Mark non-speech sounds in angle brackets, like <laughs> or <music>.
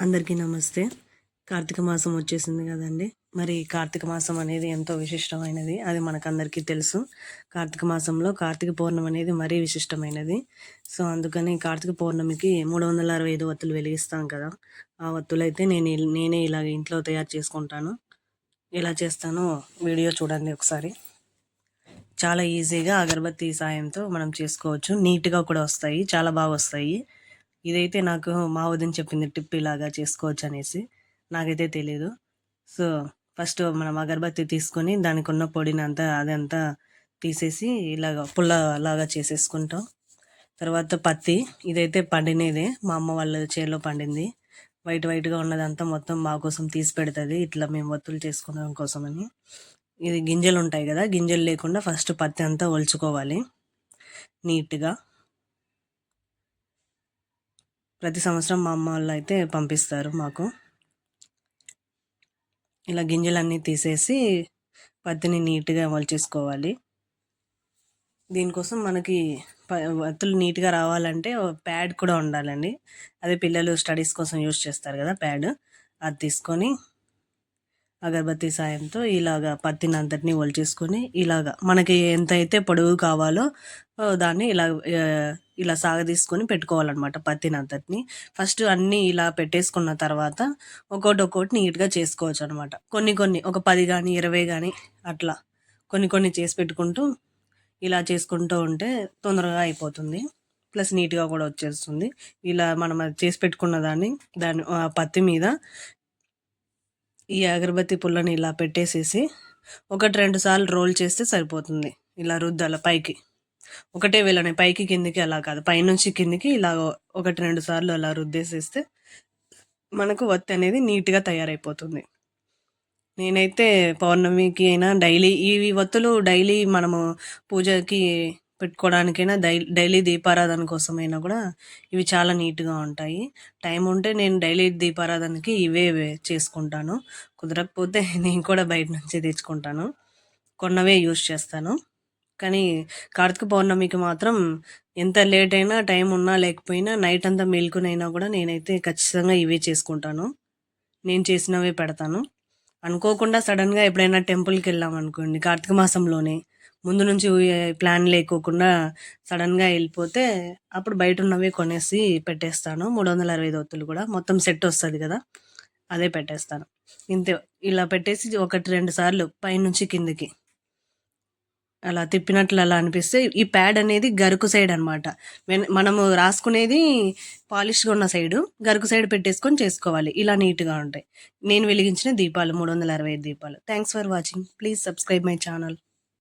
అందరికీ నమస్తే. కార్తీక మాసం వచ్చేసింది కదండి. మరి కార్తీక మాసం అనేది ఎంతో విశిష్టమైనది. అది మనకందరికీ తెలుసు. కార్తీక మాసంలో కార్తీక పౌర్ణమి అనేది మరీ విశిష్టమైనది. సో అందుకని కార్తీక పౌర్ణమికి మూడు వందల అరవై ఐదు వత్తులు వెలిగిస్తాం కదా. ఆ వత్తులు అయితే నేను నేనే ఇలాగ ఇంట్లో తయారు చేసుకుంటాను. ఎలా చేస్తానో వీడియో చూడండి ఒకసారి. చాలా ఈజీగా అగరబత్తి సాయంతో మనం చేసుకోవచ్చు. నీట్గా కూడా వస్తాయి. చాలా బాగా వస్తాయి. ఇదైతే నాకు మా వదిన చెప్పింది టిప్ ఇలాగా చేసుకోవచ్చు అనేసి నాకైతే తెలియదు సో ఫస్ట్ మనం అగరబత్తి తీసుకొని దానికి ఉన్న పొడిని అంతా అదంతా తీసేసి ఇలాగ పుల్ల లాగా చేసేసుకుంటాం. తర్వాత పత్తి ఇదైతే పండినదే. మా అమ్మ వాళ్ళ చేలో పండింది. వైట్ వైట్గా ఉన్నదంతా మొత్తం మా కోసం తీసి పెడుతుంది. ఇట్లా మేము ఒత్తులు చేసుకోవడం కోసమని. ఇది గింజలు ఉంటాయి కదా గింజలు లేకుండా ఫస్ట్ పత్తి అంతా ఒలుచుకోవాలి. నీట్గా. ప్రతి సంవత్సరం మా అమ్మ వాళ్ళు అయితే పంపిస్తారు మాకు. ఇలా గింజలన్నీ తీసేసి పత్తిని నీట్గా వల్చేసుకోవాలి దీనికోసం మనకి పత్తులు వత్తులు నీట్గా రావాలంటే ప్యాడ్ కూడా ఉండాలండి. అదే పిల్లలు స్టడీస్ కోసం యూజ్ చేస్తారు కదా ప్యాడ్. అది తీసుకొని అగరబత్తి సాయంతో ఇలాగా పత్తిని అంతటిని ఒలిచేసుకొని ఇలాగా మనకి ఎంతైతే పొడవు కావాలో దాన్ని ఇలా ఇలా సాగదీసుకొని పెట్టుకోవాలన్నమాట పత్తిని అంతటిని ఫస్ట్ అన్నీ ఇలా పెట్టేసుకున్న తర్వాత ఒక్కొక్కటి ఒక్కొక్కటి నీట్గా చేసుకోవచ్చు అనమాట కొన్ని కొన్ని ఒక పది కానీ ఇరవై కానీ అట్లా కొన్ని కొన్ని చేసి పెట్టుకుంటూ ఇలా చేసుకుంటూ ఉంటే తొందరగా అయిపోతుంది. ప్లస్ నీట్గా కూడా వచ్చేస్తుంది. ఇలా మనం అది చేసి పెట్టుకున్న దాన్ని దాని ఆ పత్తి మీద ఈ అగరబత్తి పుల్లని ఇలా పెట్టేసేసి ఒకటి రెండు సార్లు రోల్ చేస్తే సరిపోతుంది. ఇలా రుద్దాల పైకి. ఒకటే వేళనే పైకి కిందికి అలా కాదు. పైనుంచి కిందికి ఇలా ఒకటి రెండు సార్లు అలా రుద్దేసేస్తే మనకు వత్తి అనేది నీట్గా తయారైపోతుంది. నేనైతే పౌర్ణమికి అయినా డైలీ ఈ వత్తులు డైలీ మనము పూజకి పెట్టుకోవడానికైనా డై డైలీ దీపారాధన కోసమైనా కూడా ఇవి చాలా నీట్గా ఉంటాయి. టైం ఉంటే నేను డైలీ దీపారాధనకి ఇవే చేసుకుంటాను. కుదరకపోతే <laughs> నేను కూడా బయట నుంచి తెచ్చుకుంటాను. కొన్నవే యూస్ చేస్తాను. కానీ కార్తీక పౌర్ణమికి మాత్రం ఎంత లేట్ అయినా టైం ఉన్నా లేకపోయినా నైట్ అంతా మేల్కొనైనా కూడా నేనైతే ఖచ్చితంగా ఇవే చేసుకుంటాను. నేను చేసినవే పెడతాను. అనుకోకుండా సడన్గా ఎప్పుడైనా టెంపుల్కి వెళ్ళాం అనుకోండి కార్తీక మాసంలోనే ముందు నుంచి ప్లాన్ లేకోకుండా సడన్గా వెళ్ళిపోతే అప్పుడు బయట ఉన్నవి కొనేసి పెట్టేస్తాను. మూడు వందల అరవై ఐదు కూడా. మొత్తం సెట్ వస్తుంది కదా. అదే పెట్టేస్తాను. ఇంతే. ఇలా పెట్టేసి ఒకటి రెండు సార్లు పైనుంచి కిందికి. అలా తిప్పినట్లు అలా అనిపిస్తే ఈ ప్యాడ్ అనేది గరుకు సైడ్ అనమాట మనము రాసుకునేది పాలిష్గా ఉన్న సైడు గరుకు సైడ్ పెట్టేసుకొని చేసుకోవాలి. ఇలా నీట్గా ఉంటాయి. నేను వెలిగించిన దీపాలు మూడు వందల అరవై ఐదు దీపాలు. Thanks for watching. Please subscribe my channel.